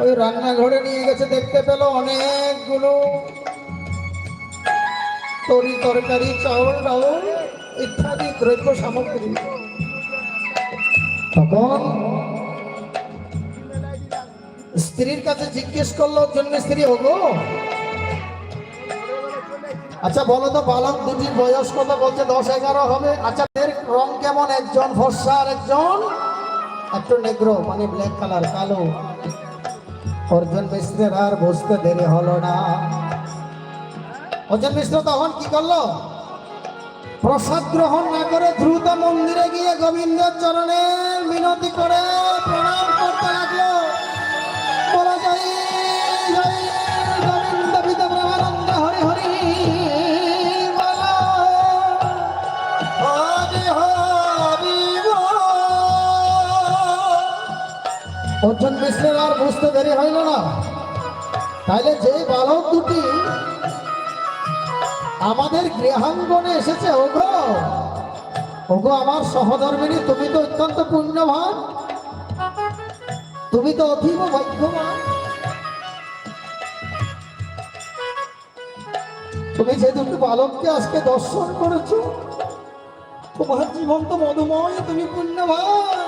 ওই রান্নাঘরে নিয়ে গেছে, দেখতে পেল অনেকগুলো তরি তরকারি, চাউল ডাউল, ইত্যাদি দ্রব্য সামগ্রী। তখন স্ত্রীর কাছে জিজ্ঞেস করল জন্য স্ত্রী হগো আচ্ছা বলো তো, বালক দুটির বয়স কত? বলছে, দশ, এগারো হবে। আচ্ছা এর রং কেমন? একজন ফর্সা আর একজন একটু নেগ্রো মানে ব্ল্যাক কালার কালো। অর্জুন মিশ্রের আর বসতে দেরি হলো না। অর্জুন মিশ্র তখন কি করল? প্রসাদ গ্রহণ না করে দ্রুত মন্দিরে গিয়ে গোবিন্দ চরণের মিনতি করে অর্জুন মিশ্রের আর বুঝতে দেরি হইল না। তাইলে যে বালক দুটি আমাদের গৃহাঙ্গনে এসেছে, ওগো ওগো, আমার সহধর্মিনী, তুমি তো অত্যন্ত পুণ্যবান। তুমি তো অতীব ভাগ্যবান। তুমি যে দুটি বালককে আজকে দর্শন করেছ, তোমার জীবন তো মধুময়, তুমি পুণ্যবান।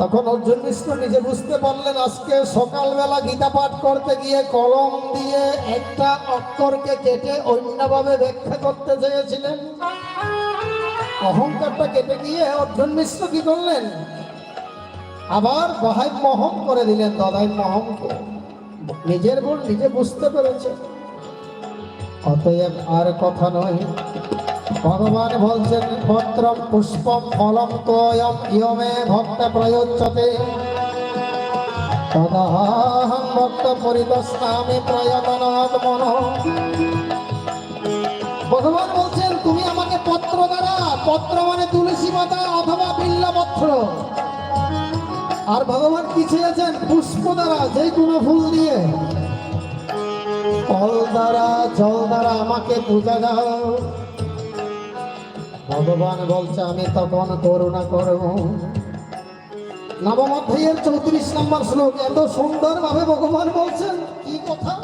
তখন অর্জুন মিশ্র নিজে বুঝতে পারলেন, আজকে সকালবেলা গীতা পাঠ করতে গিয়ে কলম দিয়ে একটা অক্ষরকে কেটে অন্যভাবে ব্যাখ্যা করতে চেয়েছিলেন। অহংকারটা কেটে গিয়ে অর্জুন মিশ্র কি করলেন? আবার বহাই মহম করে দিলেন দদাই মহমকে নিজের ভুল নিজে বুঝতে পেরেছে। অতএব আর কথা নয়। ভগবান বলছেন পত্রম পুষ্পম ফলম তোয়ম, ইয়মে ভক্ত প্রয়োজ্যতে। তদাহং ভক্ত পরিদস্নামি প্রয়তনাৎ মন। ভগবান বলছেন, তুমি আমাকে পত্র দ্বারা, পত্র মানে তুলসী পাতা অথবা বিল্লপত্র আর ভগবান কি চেয়েছেন পুষ্প দ্বারা, যে কোনো ফুল দিয়ে। ফল দ্বারা, জল দ্বারা আমাকে পূজা দাও। ভগবান বলছে, আমি তখন করুণা করব। নবম অধ্যায়ের চৌত্রিশ নম্বর শ্লোক, এত সুন্দর ভাবে ভগবান বলছেন, কি কথা?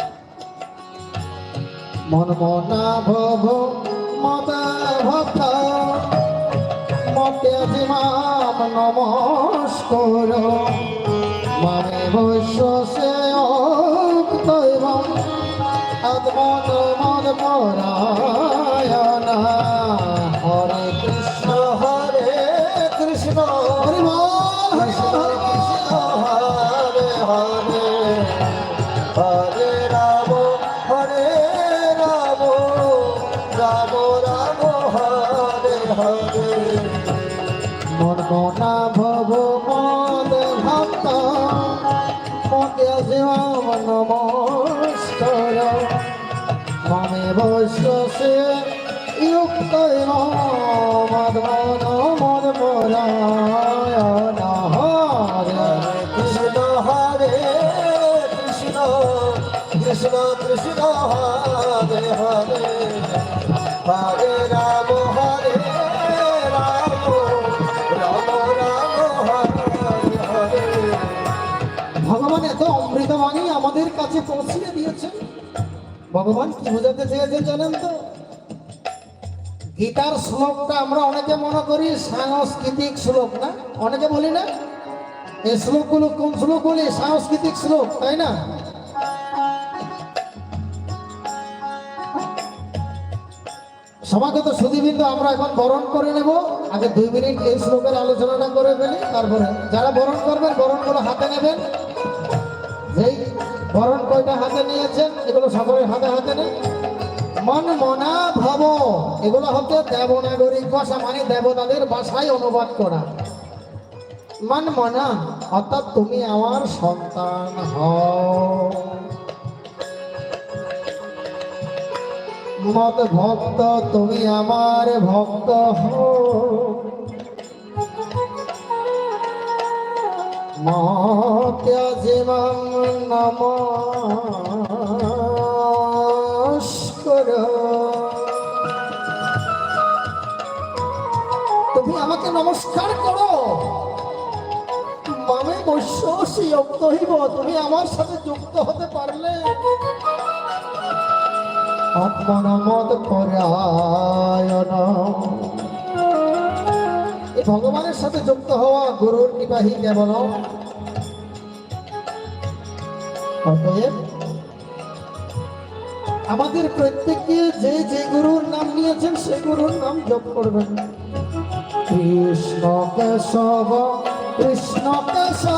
মন মনা ভব, মতা ভক্ত মতে জিমাম নমস্কর মানে বৈশ্য সে দৈবম, আত্মন মন পরায়ণ। oh, oh. ভগবান কি বোঝাতে চেয়েছেন জানেন তো? গীতার শ্লোকটা আমরা অনেকে মনে করি সাংস্কৃতিক শ্লোক না? অনেকে বলি না? এই শ্লোকগুলো কোন শ্লোক বলি? সাংস্কৃতিক শ্লোক, তাই না? সমাগত সুদীবৃন্দ আমরা এখন বরণ করে নেব। আগে দুই মিনিট এই শ্লোকের আলোচনাটা করে ফেলি, তারপরে যারা বরণ করবেন, বরণগুলো হাতে নেবেন। যেই বরণ কয়টা হাতে নিয়েছেন? এগুলো সকলের হাতে হাতে নেই। মন মনা ভাব, এগুলো হচ্ছে দেবনাগরিক ভাষা মানে দেবতাদের ভাষায় অনুবাদ করা। মন মনা, অর্থাৎ তুমি আমার সন্তান হও। মত ভক্ত, তুমি আমার ভক্ত হো মত্যজিমং নমস্কর তুমি আমাকে নমস্কার করো। অবশ্য সেই যুক্ত হইব, তুমি আমার সাথে যুক্ত হতে পারলে। আত্মনামদ পরায়ণ। ভগবানের সাথে যুক্ত হওয়া গুরুর কৃপাহি কেবল আমাদের প্রত্যেককে যে যে গুরুর নাম নিয়েছেন, সে গুরুর নাম জপ করবেন। কৃষ্ণ কেশব কৃষ্ণ কেশব।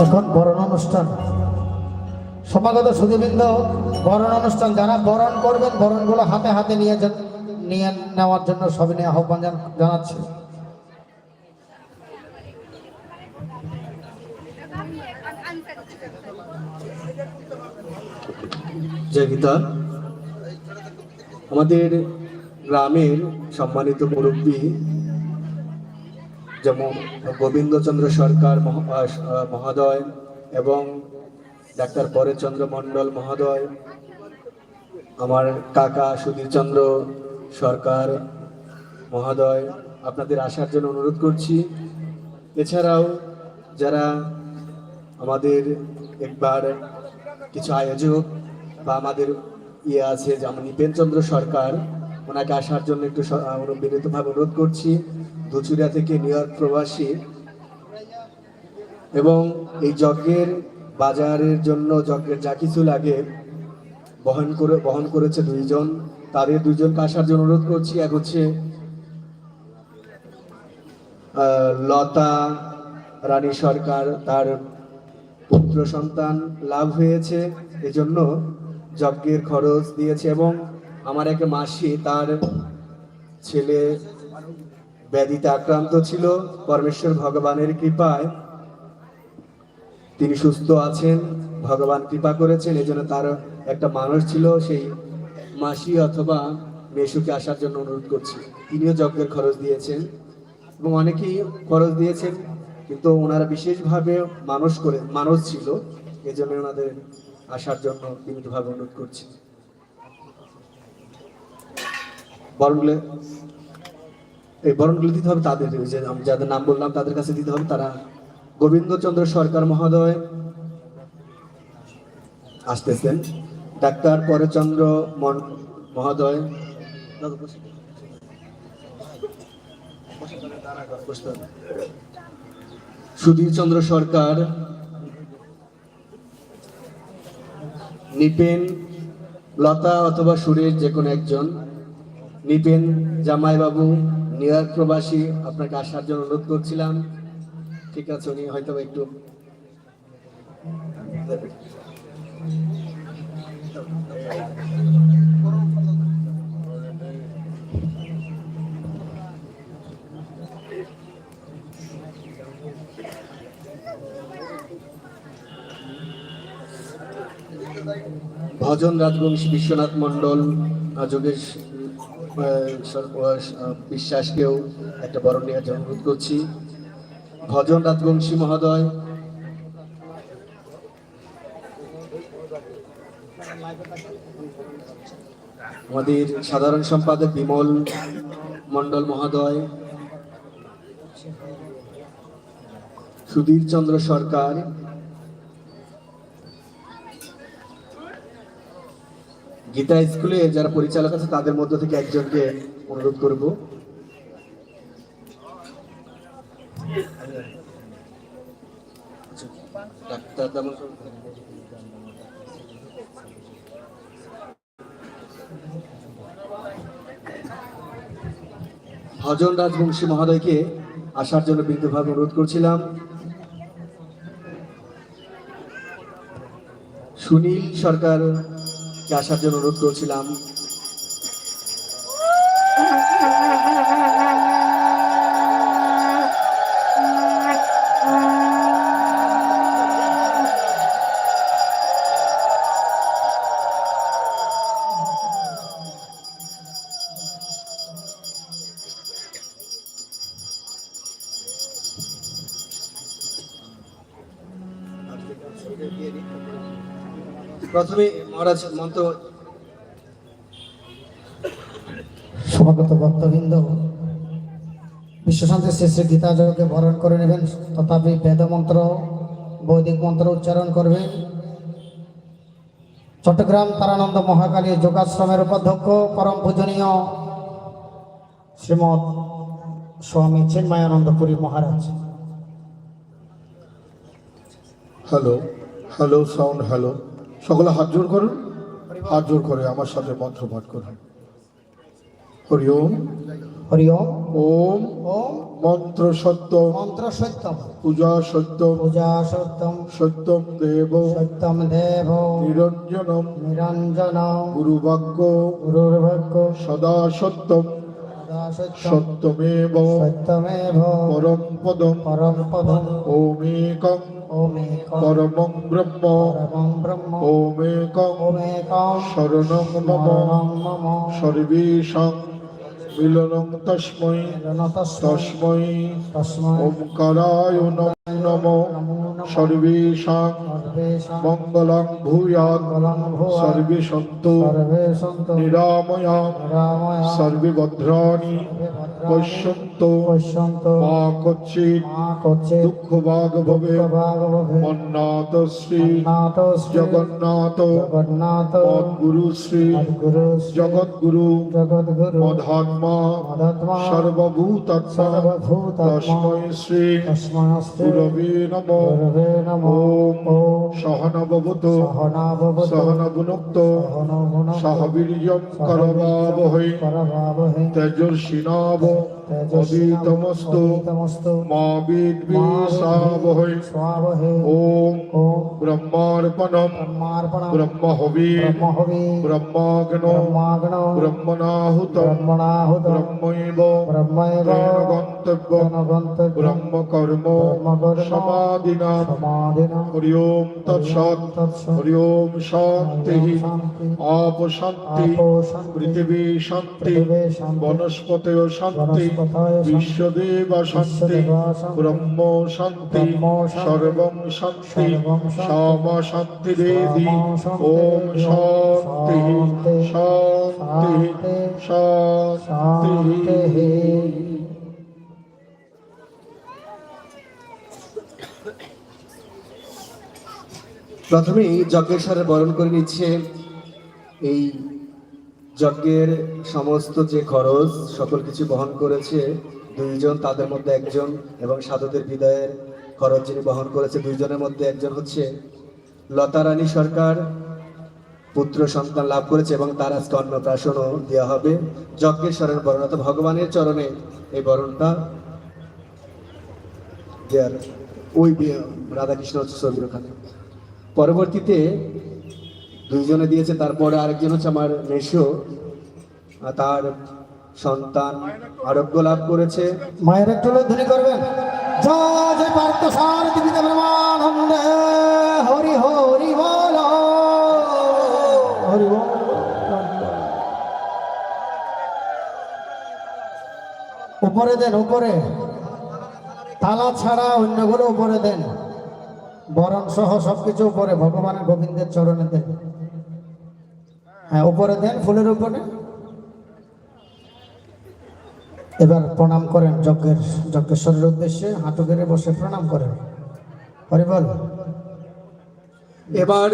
এখন বরণ অনুষ্ঠান। সমাগত সুদীবৃন্দ বরণ অনুষ্ঠান যারা বরণ করবেন, বরণগুলো হাতে হাতে নিয়ে নিয়ে নেওয়ার জন্য সবিনয় আহ্বান জান- জানাচ্ছি। জয় গীতা আমাদের গ্রামের সম্মানিত মুরব্বী যেমন গোবিন্দচন্দ্র সরকার মহোদয় এবং ডাক্তার পরেশচন্দ্র মণ্ডল মহোদয়, আমার কাকা সুধীরচন্দ্র সরকার মহোদয়, আপনাদের আসার জন্য অনুরোধ করছি। এছাড়াও যারা আমাদের একবার কিছু আয়োজক বা আমাদের ইয়ে আছে, যেমন নিপেনচন্দ্র সরকার, ওনাকে আসার জন্য একটু বিনীতভাবে অনুরোধ করছি ধুচুরিয়া থেকে নিউ ইয়র্ক প্রবাসী। এবং এই যজ্ঞের বাজারের জন্য, যজ্ঞের যা কিছু লাগে, বহন করে, বহন করেছে দুইজন। তাদের দুইজনকে আসার জন্য অনুরোধ করছি। এক হচ্ছে লতা রানী সরকার, তার পুত্র সন্তান লাভ হয়েছে। এজন্য যজ্ঞের খরচ দিয়েছে এবং আমার এক মাসি তার ছেলে ব্যাধিতে আক্রান্ত ছিল। পরমেশ্বর ভগবানের কৃপায় তিনি সুস্থ আছেন, ভগবান কৃপা করেছেন এই জন্য তার একটা মানুষ ছিল, সেই মাসি অথবা মেশুকে আসার জন্য অনুরোধ করছি। তিনিও যজ্ঞের খরচ দিয়েছেন এবং অনেকেই খরচ দিয়েছেন, কিন্তু ওনারা বিশেষভাবে মানুষ করে, মানুষ ছিল এই জন্য ওনাদের আসার জন্য বিনীতভাবে অনুরোধ করছি। বরণগুলো, এই বরণগুলো দিতে হবে তাদের যে আমি যাদের নাম বললাম তাদের কাছে দিতে হবে, তারা গোবিন্দচন্দ্র সরকার মহোদয় আসতেছেন ডাক্তার পরেচন্দ্র মহোদয়, সুধীর চন্দ্র সরকার নিপেন, লতা অথবা সুরের যে কোনো একজন। নিপেন জামাইবাবু, নিউ ইয়র্ক প্রবাসী, আপনাকে আসার জন্য অনুরোধ করছিলাম। ঠিক আছে, উনি হয়তো একটু ভজন রাজবংশী বিশ্বনাথ মণ্ডল যোগেশ বিশ্বাসকেও একটা নেওয়ার জন্য অনুরোধ করছি। ভজন রাজবংশী মহোদয়। আমাদের সাধারণ সম্পাদক বিমল মণ্ডল মহোদয়, সুধীর চন্দ্র সরকার গীতা স্কুলে যারা পরিচালক আছে, তাদের মধ্য থেকে একজনকে অনুরোধ করব। ভজন রাজবংশী মহোদয়কে আসার জন্য বিন্দুভাবে অনুরোধ করছিলাম। সুনীল সরকারকে আসার জন্য অনুরোধ করছিলাম। প্রথমে মহারাজ মন্ত্র সমাগত ভক্তবৃন্দ। বিশ্বশান্তি শ্রী শ্রী গীতাজয়কে বরণ করে নেবেন। তথাপি বেদ মন্ত্র বৈদিক মন্ত্র উচ্চারণ করবেন চট্টগ্রাম তারানন্দ মহাকালী যোগাশ্রমের উপাধ্যক্ষ পরম পূজনীয় Shrimat Swami Chinmayananda Puri Maharaj. Hello hello sound hello সকলে হাত জোর করুন। হাত জোর করে আমার সাথে মন্ত্র পাঠ করুন। হরি ওম। হরি ওম। ওম। ওম। মন্ত্র সত্য মন্ত্র সত্যম। পূজা সত্য পূজা সত্যম। সত্যম দেব। সত্যম দেব। নিরঞ্জনম। নিরঞ্জন গুরুবাক্য সত্যম সদা সত্যম। সত্যমেব সত্যমেব পরম পদম পরম পদম ওমেকং ওমেকম পরমং ব্রহ্ম পরমং ব্রহ্ম ওমেকং ওমেকম শরণং মম মম সর্বেষাং মিলনং তস্मै তস্মৈ তস্মৈ ওমকারায় নমো সর্বেষাং মঙ্গলং ভূয়াৎ সর্বে সন্তু সর্বে সন্তু নিরাময়া রাময়া সর্বে ভদ্রাণি পশ্যন্তু মা কচ্চিৎ দুঃখ ভাগ ভবে মন্নাথ শ্রী জগন্নাথ মদ্গুরু শ্রী জগদ্গুরু মদাত্মা সর্বভূতাত্মা তস্मै শ্রী গুরবে নমো গুরবে নমো। সহনাভবতু সহনগুণুক্ত সহনগুণ সহবীর্যম করবাবহৈ। তেজস্বিনাব তেজস্বিনামস্তু মা বিদ্বিষাবহৈ ওম ব্রহ্মার্পণম। ব্রহ্মহবি। ব্রহ্মহবি। ব্রহ্মাগ্ন। ব্রহ্মণাহুত। ব্রহ্মৈব। ব্রহ্মৈব। গন্তব্য ব্রহ্মকর্ম। সমাধিনা সমাধিন হরি ওম তৎসৎ হরি ওম শান্তি শান্তি আপ শান্তি আপো শান্তি পৃথিবী শান্তি পৃথিবী শান্তি বিশ্বদেব শান্তি ব্রহ্ম শান্তি সর্বং শান্তি সর্বং শান্তি, দেবী ওম শান্তি শান্তি, শান্তি প্রথমেই যজ্ঞেশ্বরের বরণ করে নিচ্ছে। এই যজ্ঞের সমস্ত যে খরচ, সকল কিছু বহন করেছে, দুইজন, তাদের মধ্যে একজন এবং সাধুদের বিদায়ের খরচ যিনি বহন করেছে, দুইজনের মধ্যে একজন হচ্ছে লতা রানী সরকার, পুত্র সন্তান লাভ করেছে এবং তার আজকে অন্নপ্রাশনও দেওয়া হবে। যজ্ঞেশ্বরের বরণ অর্থাৎ ভগবানের চরণে এই বরণটা দেয়ার ওই রাধাকৃষ্ণ ছবির ওখানে পরবর্তীতে দুইজনে দিয়েছে তারপরে আরেকজন হচ্ছে আমার মেশো তার সন্তান আরোগ্য লাভ করেছে। মায়ের একটু ধ্বনি করবেন। সার উপরে দেন, উপরে। তালা ছাড়া অন্যগুলো উপরে দেন। বরণ সহ সবকিছু উপরে, ভগবানের গোবিন্দের চরণে দেন। হ্যাঁ উপরে দেন, ফুলের উপরে। এবার প্রণাম করেন যজ্ঞের, যজ্ঞেশ্বরের উদ্দেশ্যে, হাঁটু গেড়ে বসে প্রণাম করেন। হরিবল এবার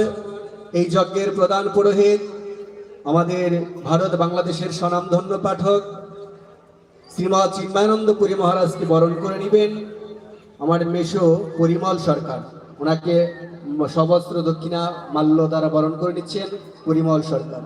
এই যজ্ঞের প্রধান পুরোহিত, আমাদের ভারত বাংলাদেশের স্বনামধন্য পাঠক, শ্রীমৎ চিন্ময়ানন্দ পুরী মহারাজকে বরণ করে নেবেন, আমার মেশো পরিমল সরকার। ওনাকে সবস্ত্র দক্ষিণা মাল্য দ্বারা বরণ করে নিচ্ছেন পরিমল সরকার।